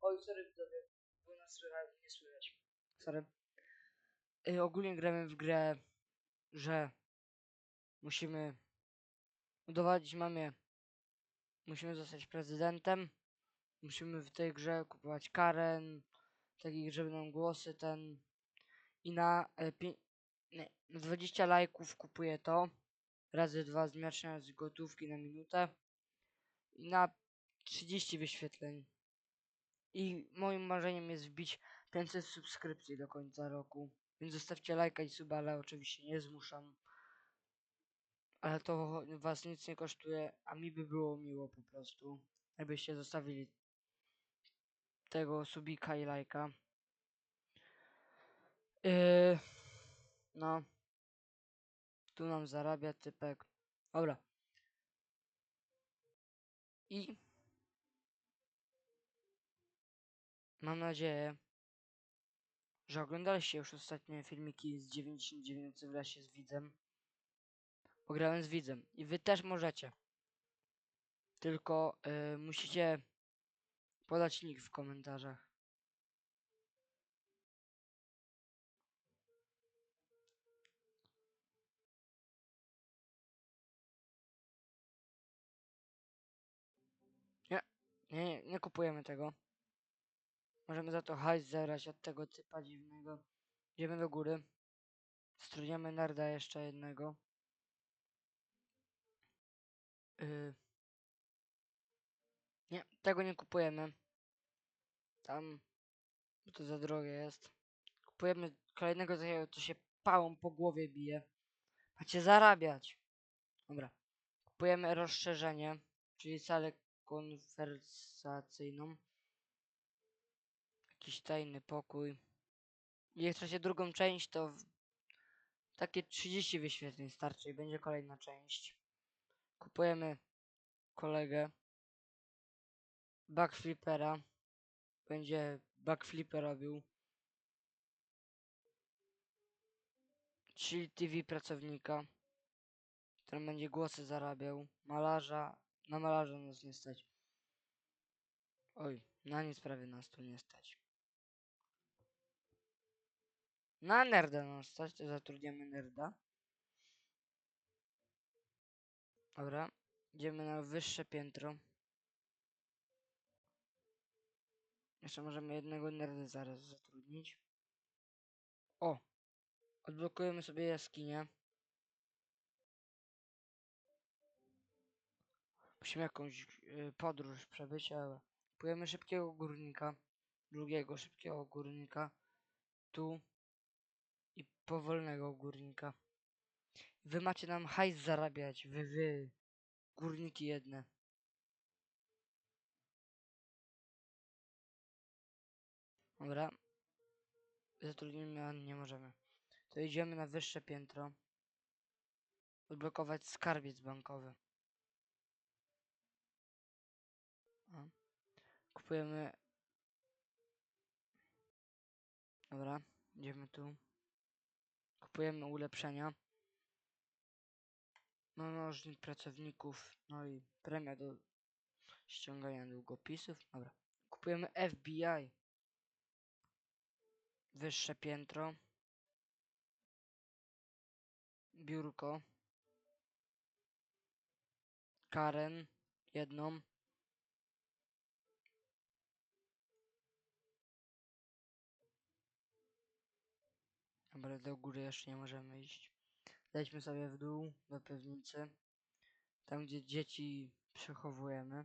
Oj, sorry widzowie, bo nas nie słychać. Sorry. Y, ogólnie gramy w grę, że musimy udowodnić mamie, musimy zostać prezydentem, musimy w tej grze kupować Karen, takich, żeby nam głosy ten i na, e, pię- nie, na 20 lajków kupuję to, razy dwa zmiacznia z gotówki na minutę i na 30 wyświetleń. I moim marzeniem jest wbić 500 subskrypcji do końca roku. Więc zostawcie lajka i suba, ale oczywiście nie zmuszam. Ale to was nic nie kosztuje, a mi by było miło po prostu, jakbyście zostawili tego subika i lajka. Yy, no. Tu nam zarabia typek. Dobra. I mam nadzieję, że oglądaliście już ostatnie filmiki z 99 w lesie z widzem. Pograłem z widzem i wy też możecie. Tylko y, musicie podać nick w komentarzach. Nie, nie, nie kupujemy tego. Możemy za to hajs zebrać od tego typa dziwnego. Idziemy do góry. Struniemy nerda jeszcze jednego. Yy. Nie, tego nie kupujemy. Tam, bo to za drogie jest. Kupujemy kolejnego takiego, co się pałą po głowie bije. Macie zarabiać. Dobra. Kupujemy rozszerzenie, czyli salę konwersacyjną. Jakiś tajny pokój. I jak chcecie drugą część, to takie 30 wyświetleń starczy i będzie kolejna część. Kupujemy kolegę. Backflipera. Będzie backflipper robił. Chill TV pracownika. Który będzie głosy zarabiał. Malarza. Na malarza nas nie stać. Oj, na nic prawie nas tu nie stać. Na nerda nas stać, to zatrudniamy nerda. Dobra, idziemy na wyższe piętro. Jeszcze możemy jednego nerda zaraz zatrudnić. O! Odblokujemy sobie jaskinię. Musimy jakąś y, podróż przebyć, ale kupujemy szybkiego górnika. Drugiego szybkiego górnika. Tu. I powolnego górnika. Wy macie nam hajs zarabiać. Wy, wy. Górniki jedne. Dobra. Zatrudnimy, nie możemy. To idziemy na wyższe piętro. Odblokować skarbiec bankowy. Kupujemy. Dobra, idziemy tu. Kupujemy ulepszenia. Mnożnik pracowników, no i premia do ściągania długopisów. Dobra. Kupujemy FBI. Wyższe piętro. Biurko. Karen. Jedną. Dobra, do góry jeszcze nie możemy iść. Lejdźmy sobie w dół do piwnicy. Tam, gdzie dzieci przechowujemy.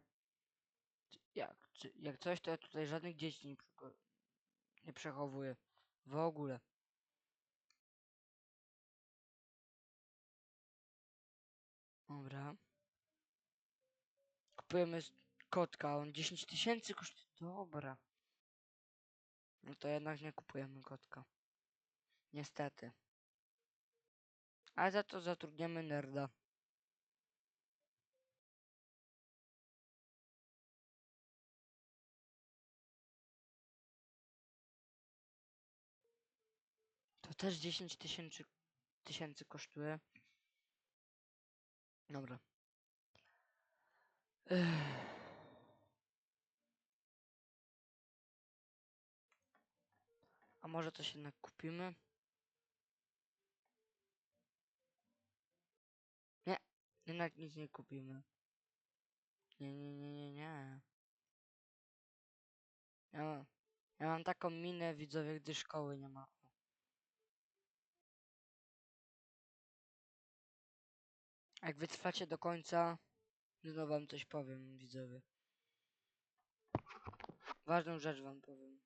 Jak, jak coś, to ja tutaj żadnych dzieci nie, nie przechowuję. W ogóle. Dobra. Kupujemy kotka. On 10 tysięcy kosztuje. Dobra. No to jednak nie kupujemy kotka. Niestety. Ale za to zatrudniamy nerda. To też 10 tysięcy tysięcy kosztuje. Dobra. Ech. A może coś jednak kupimy? Jednak nic nie kupimy. Nie, nie, nie, nie, nie. Ja mam, ja mam taką minę widzowie, gdy szkoły nie ma. Jak wytrwacie do końca, no wam coś powiem, widzowie. Ważną rzecz wam powiem.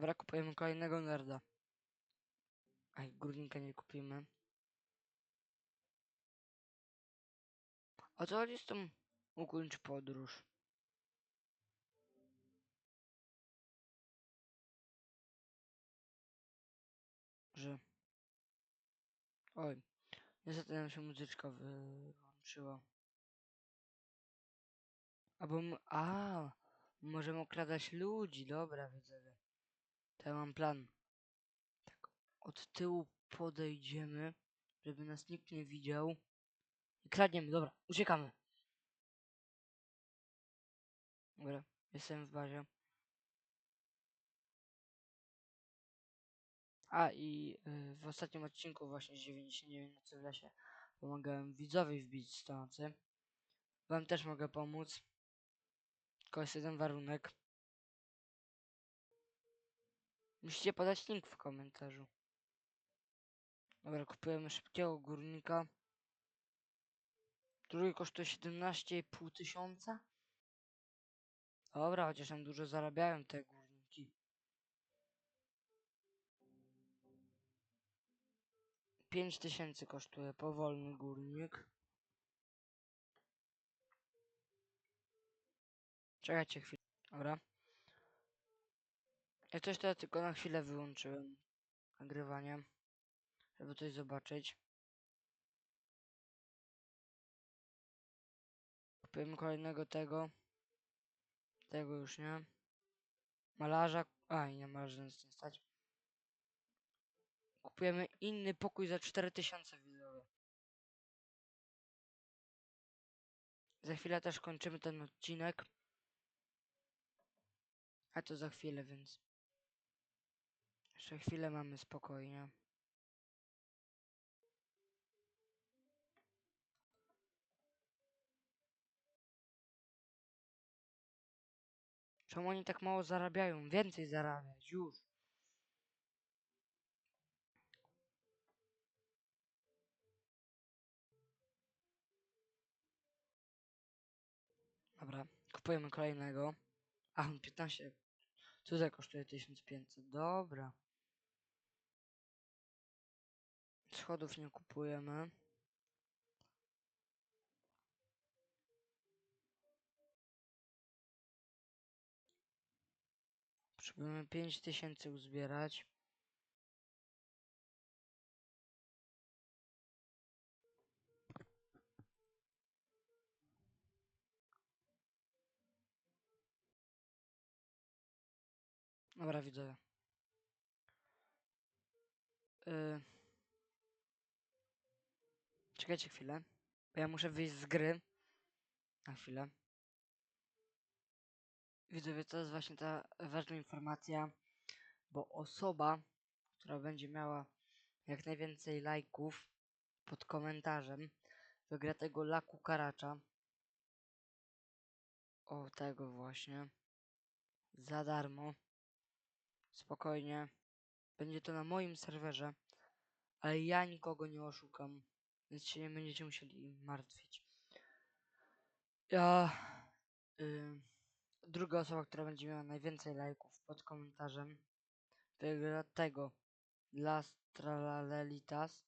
Dobra, kupujemy kolejnego nerda. Aj, górnika nie kupimy. O co chodzi z tą ukończ podróż? Że... Oj, niestety nam się muzyczka wyłączyła. Albo... A, możemy okradać ludzi, dobra, widzowie. To ja mam plan. Tak, od tyłu podejdziemy, żeby nas nikt nie widział. I kradniemy, dobra, uciekamy. Dobra, jestem w bazie. A i y, w ostatnim odcinku właśnie z 99 nocy w lesie pomagałem widzowi wbić 100 nocy. Wam też mogę pomóc. Tylko jest jeden warunek. Musicie podać link w komentarzu. Dobra, kupujemy szybkiego górnika. Drugi kosztuje 17,5 tysiąca. Dobra, chociaż tam dużo zarabiają te górniki. 5 tysięcy kosztuje powolny górnik. Czekajcie chwilę. Dobra. Jak coś ja tylko na chwilę wyłączyłem nagrywanie, żeby coś zobaczyć. Kupujemy kolejnego tego. Tego już nie. Malarza. A, na malarza nic nie stać. Kupujemy inny pokój za 4000 widzowie. Za chwilę też kończymy ten odcinek. A to za chwilę, więc. Jeszcze chwilę mamy spokojnie. Czemu oni tak mało zarabiają? Więcej zarabiać, już. Dobra, kupujemy kolejnego. A, 15. Tutaj kosztuje 1500. Dobra. Schodów nie kupujemy. Potrzebujemy 5000 uzbierać. Dobra, widzę. Yy... Czekajcie chwilę. Bo ja muszę wyjść z gry. Na chwilę. Widzowie, to jest właśnie ta ważna informacja, bo osoba, która będzie miała jak najwięcej lajków pod komentarzem, wygra tego laku karacza. O, tego właśnie. Za darmo. Spokojnie. Będzie to na moim serwerze, ale ja nikogo nie oszukam, więc się nie będziecie musieli martwić. Ja... Y, druga osoba, która będzie miała najwięcej lajków pod komentarzem, wygra tego Lastralalitas.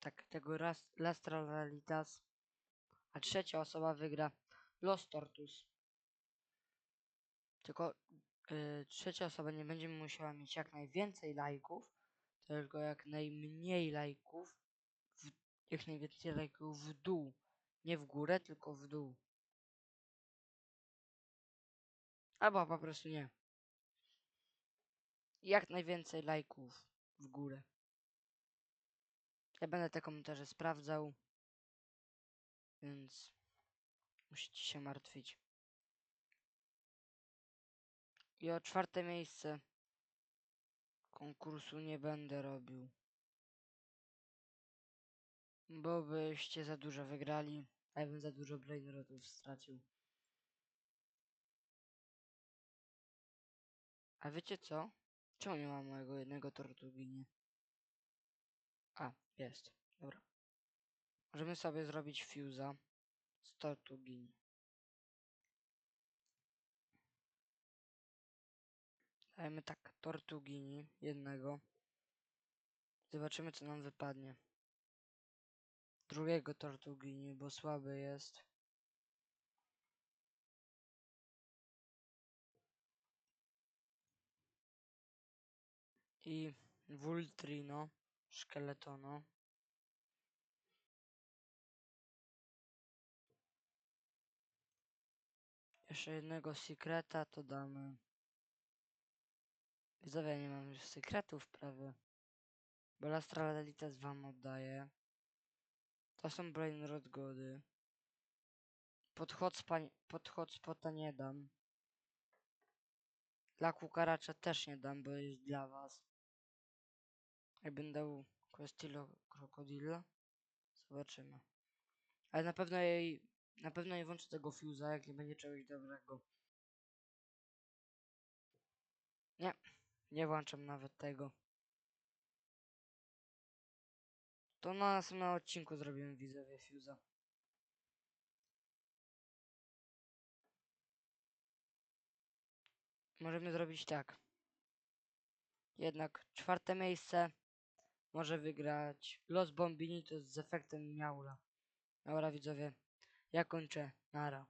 Tak, tego Ras- Lastralalitas. A trzecia osoba wygra Los Tortus. Tylko y, trzecia osoba nie będzie musiała mieć jak najwięcej lajków, tylko jak najmniej lajków, jak najwięcej lajków w dół. Nie w górę, tylko w dół. Albo po prostu nie. Jak najwięcej lajków w górę. Ja będę te komentarze sprawdzał. Więc musicie się martwić. I o czwarte miejsce konkursu nie będę robił. Bo byście za dużo wygrali, a ja bym za dużo brainrotów stracił. A wiecie co? Czemu nie ma mojego jednego tortugini? A, jest. Dobra. Możemy sobie zrobić fuse'a z tortugini. Dajemy tak, tortugini jednego. Zobaczymy co nam wypadnie. Drugiego tortugini, bo słaby jest. I Vultrino, szkieletono. Jeszcze jednego sekreta to damy. Widzowie, nie mam już sekretów prawie. Bo Lastralelites wam oddaję. To są Brain Rot Gody. Pod hotspota nie dam. Dla kukaracza też nie dam, bo jest dla was. Jakbym dał Questilo Crocodile. Zobaczymy. Ale na pewno jej. Na pewno nie włączę tego fuse'a, jak nie będzie czegoś dobrego. Nie, nie włączam nawet tego. To na następnym odcinku zrobimy widzowie fuse'a. Możemy zrobić tak. Jednak czwarte miejsce może wygrać Los Bombini to z efektem Miaula. Dobra widzowie, ja kończę. Nara.